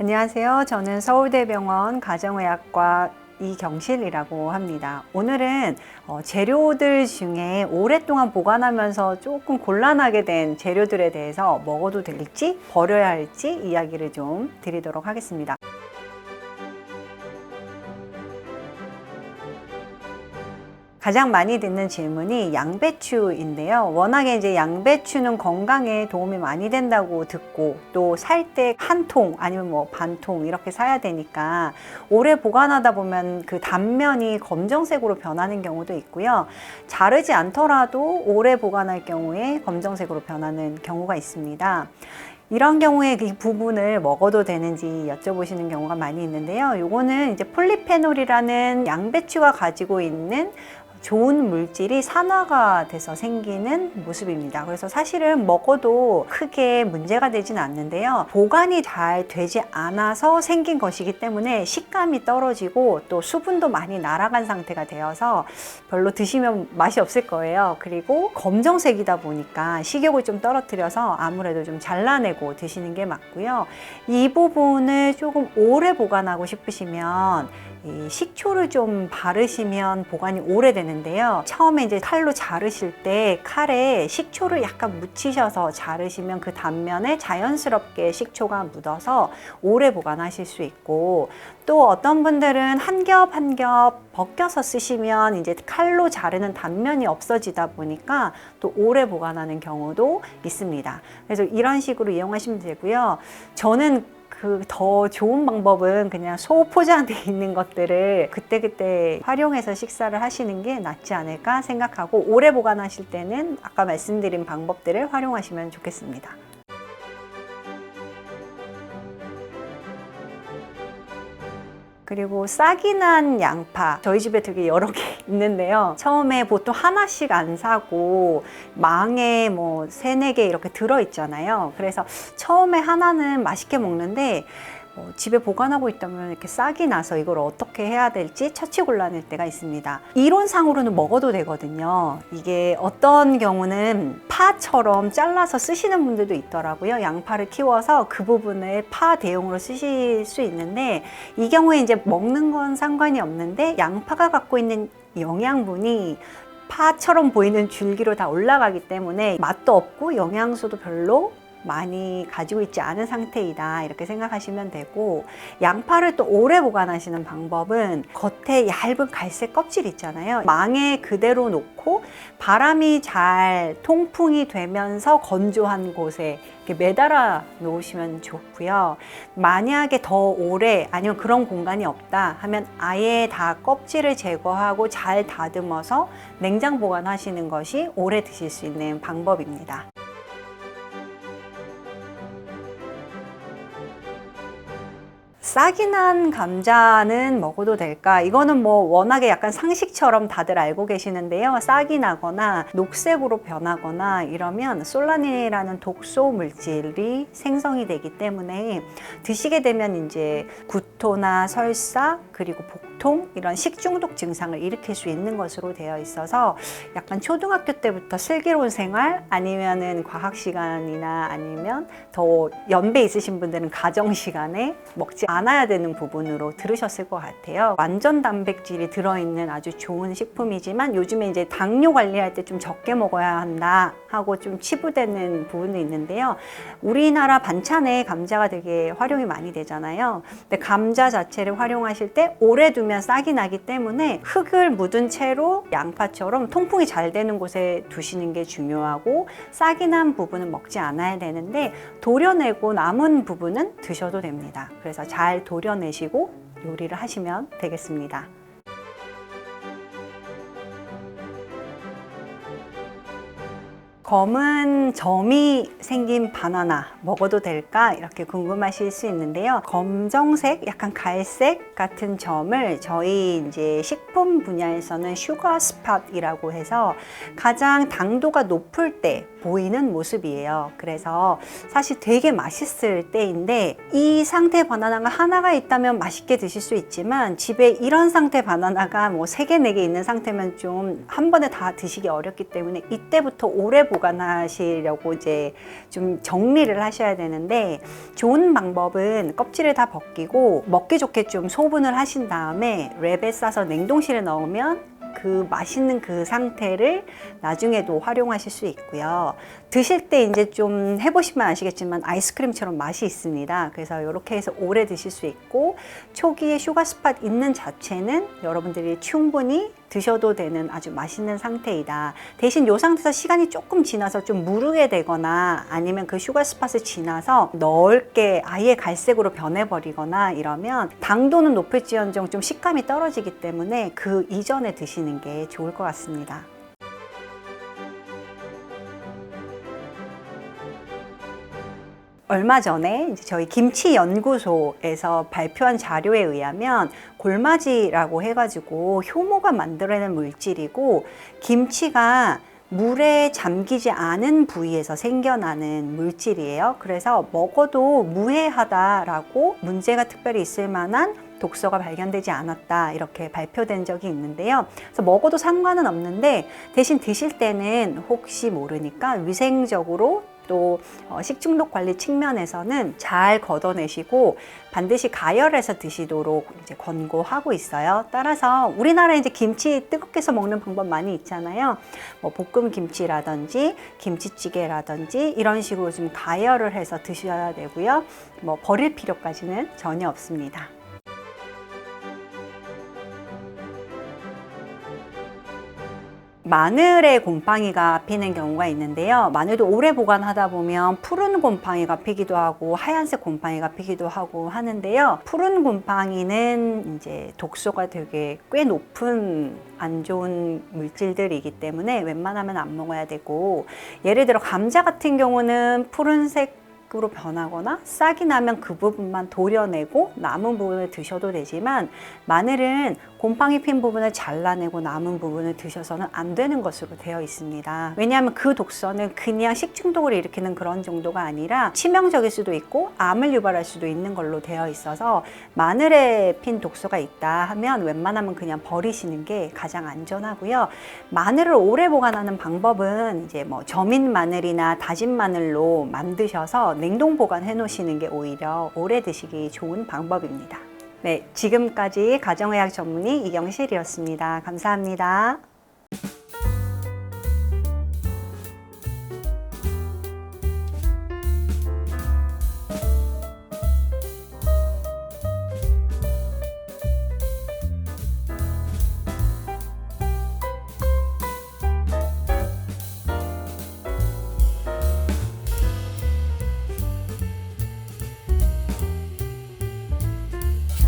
안녕하세요. 저는 서울대병원 가정의학과 이경실이라고 합니다. 오늘은 어, 재료들 중에 오랫동안 보관하면서 조금 곤란하게 된 재료들에 대해서 먹어도 될지 버려야 할지 이야기를 좀 드리도록 하겠습니다. 가장 많이 듣는 질문이 양배추인데요. 워낙에 이제 양배추는 건강에 도움이 많이 된다고 듣고 또 살 때 한 통 아니면 뭐 반 통 이렇게 사야 되니까 오래 보관하다 보면 그 단면이 검정색으로 변하는 경우도 있고요. 자르지 않더라도 오래 보관할 경우에 검정색으로 변하는 경우가 있습니다. 이런 경우에 이 부분을 먹어도 되는지 여쭤보시는 경우가 많이 있는데요. 요거는 이제 폴리페놀이라는 양배추가 가지고 있는 좋은 물질이 산화가 돼서 생기는 모습입니다. 그래서 사실은 먹어도 크게 문제가 되진 않는데요. 보관이 잘 되지 않아서 생긴 것이기 때문에 식감이 떨어지고 또 수분도 많이 날아간 상태가 되어서 별로 드시면 맛이 없을 거예요. 그리고 검정색이다 보니까 식욕을 좀 떨어뜨려서 아무래도 좀 잘라내고 드시는 게 맞고요. 이 부분을 조금 오래 보관하고 싶으시면 이 식초를 좀 바르시면 보관이 오래되는 데요. 처음에 이제 칼로 자르실 때 칼에 식초를 약간 묻히셔서 자르시면 그 단면에 자연스럽게 식초가 묻어서 오래 보관하실 수 있고 또 어떤 분들은 한 겹 한 겹 벗겨서 쓰시면 이제 칼로 자르는 단면이 없어지다 보니까 또 오래 보관하는 경우도 있습니다. 그래서 이런 식으로 이용하시면 되고요. 저는 그 더 좋은 방법은 그냥 소 포장돼 있는 것들을 그때그때 활용해서 식사를 하시는 게 낫지 않을까 생각하고 오래 보관하실 때는 아까 말씀드린 방법들을 활용하시면 좋겠습니다. 그리고 싹이 난 양파. 저희 집에 되게 여러 개 있는데요. 처음에 보통 하나씩 안 사고 망에 뭐 세네 개 이렇게 들어 있잖아요. 그래서 처음에 하나는 맛있게 먹는데 어, 집에 보관하고 있다면 이렇게 싹이 나서 이걸 어떻게 해야 될지 처치곤란할 때가 있습니다. 이론상으로는 먹어도 되거든요. 이게 어떤 경우는 파처럼 잘라서 쓰시는 분들도 있더라고요. 양파를 키워서 그 부분을 파 대용으로 쓰실 수 있는데 이 경우에 이제 먹는 건 상관이 없는데 양파가 갖고 있는 영양분이 파처럼 보이는 줄기로 다 올라가기 때문에 맛도 없고 영양소도 별로 많이 가지고 있지 않은 상태이다 이렇게 생각하시면 되고 양파를 또 오래 보관하시는 방법은 겉에 얇은 갈색 껍질 있잖아요 망에 그대로 놓고 바람이 잘 통풍이 되면서 건조한 곳에 매달아 놓으시면 좋고요 만약에 더 오래 아니면 그런 공간이 없다 하면 아예 다 껍질을 제거하고 잘 다듬어서 냉장 보관하시는 것이 오래 드실 수 있는 방법입니다. 싹이 난 감자는 먹어도 될까? 이거는 뭐 워낙에 약간 상식처럼 다들 알고 계시는데요. 싹이 나거나 녹색으로 변하거나 이러면 솔라닌이라는 독소 물질이 생성이 되기 때문에 드시게 되면 이제 구토나 설사 그리고 복통 이런 식중독 증상을 일으킬 수 있는 것으로 되어 있어서 약간 초등학교 때부터 슬기로운 생활 아니면은 과학 시간이나 아니면 더 연배 있으신 분들은 가정 시간에 먹지 않 아야 되는 부분으로 들으셨을 것 같아요. 완전 단백질이 들어있는 아주 좋은 식품이지만 요즘에 이제 당뇨 관리할 때 좀 적게 먹어야 한다 하고 좀 치부되는 부분도 있는데요. 우리나라 반찬에 감자가 되게 활용이 많이 되잖아요. 근데 감자 자체를 활용하실 때 오래 두면 싹이 나기 때문에 흙을 묻은 채로 양파처럼 통풍이 잘 되는 곳에 두시는 게 중요하고 싹이 난 부분은 먹지 않아야 되는데 도려내고 남은 부분은 드셔도 됩니다. 그래서 잘 도려내시고 요리를 하시면 되겠습니다. 검은 점이 생긴 바나나 먹어도 될까 이렇게 궁금하실 수 있는데요. 검정색, 약간 갈색 같은 점을 저희 이제 식품 분야에서는 슈거 스팟이라고 해서 가장 당도가 높을 때 보이는 모습이에요. 그래서 사실 되게 맛있을 때인데 이 상태 바나나가 하나가 있다면 맛있게 드실 수 있지만 집에 이런 상태 바나나가 뭐 세 개, 네 개 있는 상태면 좀 한 번에 다 드시기 어렵기 때문에 이때부터 오래 보관하시려고 이제 좀 정리를 하셔야 되는데 좋은 방법은 껍질을 다 벗기고 먹기 좋게 좀 소분을 하신 다음에 랩에 싸서 냉동실에 넣으면 그 맛있는 그 상태를 나중에도 활용하실 수 있고요. 드실 때 이제 좀 해보시면 아시겠지만 아이스크림처럼 맛이 있습니다. 그래서 이렇게 해서 오래 드실 수 있고 초기에 슈가 스팟 있는 자체는 여러분들이 충분히 드셔도 되는 아주 맛있는 상태이다. 대신 이 상태에서 시간이 조금 지나서 좀 무르게 되거나 아니면 그 슈가 스팟을 지나서 넓게 아예 갈색으로 변해버리거나 이러면 당도는 높을지언정 좀 식감이 떨어지기 때문에 그 이전에 드시는 게 좋을 것 같습니다. 얼마 전에 저희 김치 연구소에서 발표한 자료에 의하면 골마지라고 해가지고 효모가 만들어낸 물질이고 김치가 물에 잠기지 않은 부위에서 생겨나는 물질이에요. 그래서 먹어도 무해하다라고 문제가 특별히 있을 만한 독소가 발견되지 않았다 이렇게 발표된 적이 있는데요. 그래서 먹어도 상관은 없는데 대신 드실 때는 혹시 모르니까 위생적으로 또 어, 식중독 관리 측면에서는 잘 걷어내시고 반드시 가열해서 드시도록 이제 권고하고 있어요. 따라서 우리나라에 이제 김치 뜨겁게 해서 먹는 방법 많이 있잖아요. 뭐 볶음 김치라든지 김치찌개라든지 이런 식으로 좀 가열을 해서 드셔야 되고요. 뭐 버릴 필요까지는 전혀 없습니다. 마늘에 곰팡이가 피는 경우가 있는데요. 마늘도 오래 보관하다 보면 푸른 곰팡이가 피기도 하고 하얀색 곰팡이가 피기도 하고 하는데요. 푸른 곰팡이는 이제 독소가 되게 꽤 높은 안 좋은 물질들이기 때문에 웬만하면 안 먹어야 되고 예를 들어 감자 같은 경우는 푸른색 으 로 변하거나 싹이 나면 그 부분만 도려내고 남은 부분을 드셔도 되지만 마늘은 곰팡이 핀 부분을 잘라내고 남은 부분을 드셔서는 안 되는 것으로 되어 있습니다. 왜냐하면 그 독소는 그냥 식중독을 일으키는 그런 정도가 아니라 치명적일 수도 있고 암을 유발할 수도 있는 걸로 되어 있어서 마늘에 핀 독소가 있다 하면 웬만하면 그냥 버리시는 게 가장 안전하고요. 마늘을 오래 보관하는 방법은 이제 뭐 저민 마늘이나 다진 마늘로 만드셔서 냉동 보관해 놓으시는 게 오히려 오래 드시기 좋은 방법입니다. 네, 지금까지 가정의학 전문의 이경실이었습니다. 감사합니다.